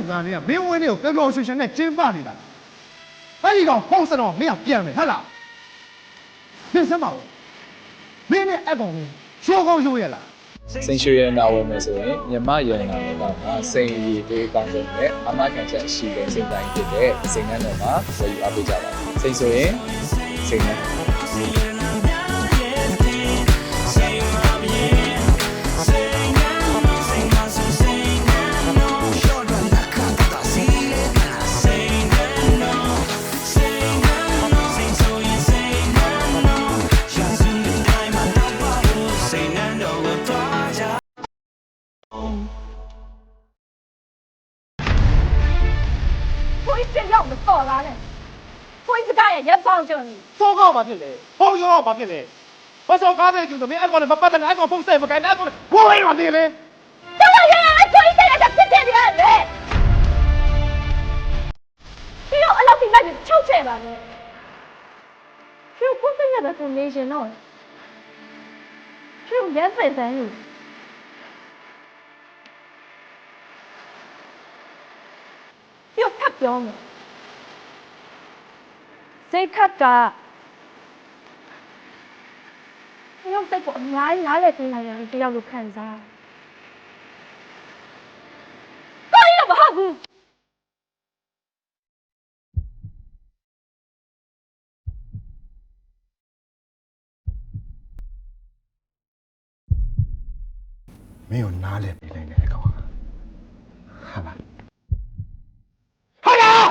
လုပ်ငန်းတွေကမင်းဝင်းတွေကိုပျော်ပျော်ရွှင်ရွှင်နဲ့ကျင်းပနေတာအဲ့ဒီကောင်ဖုန်းစတော့မင်းကပြန်မယ်ဟုတ်လားမင်းစမ်းပါဦးမင်းနဲ့အကောင်ကိုရှိုးကောင်းရှိုးရလားစိန်ရွှေရတနာဝင်မယ်ဆိုရင်မြမရတနာဝင်တော့မှာစိန်ရည်တွေကောင်းဆုံးနဲ့အမခံချက်ရှိတဲ့စိန်တိုင်းဖြစ်တဲ့စိန်နှန်းတော်မှာဝယ်ယူအားပေးကြပါစိန်ဆိုရင်စိန်နှ န်းဘိုးကြီးရောက်မတော်လားနဲ့ဘိုးကြီးစကားရရက်ပေါင်းချွန်နေစိုးကောင်းမှာဖြစ်လေဖုန်းရောမှာဖြစ်လေဘာစောကားတဲ့ကျူတော့မင်းအကောင်နဲ့မပတ်တဲ့နဲ့အကောင်ဖုန်းဆက်မကိုင်းတဲ့အကောင်ဝိုင်းရနေလေတော်တော်ရရအချိုးကြီးတဲ့ဖြစ်ဖြစ်နေရတယ်ပြီးတော့အလောက်ဒီလိုက်ချုပ်ချယ်ပါနဲ့ကျုပ်ကိုယ်ရတဲ့နေရှင်တော့ ကျုပ်ရက်စင်စမ်းယူပြုတ်ထပ်ပြောမယ်စိတ်ခတ်တာတယောက်တက်ကိုအများကြီးနားလည်သိနိုင်တယ်တယောက်လိုခံစားတော်ရမဟုတ်ဘူး မင်းကိုနားလဲပြလိုက်တဲ့အကောင်ဟာဟာလားဟာလား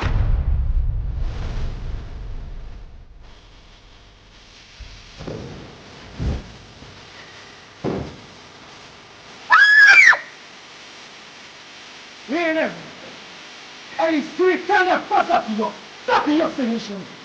မင်းနဲ့အဲ့ဒီ street ကန်းနဲ့ပတ်သက်ပြီးတော့တပ်ပြီးတော့ finish လုပ်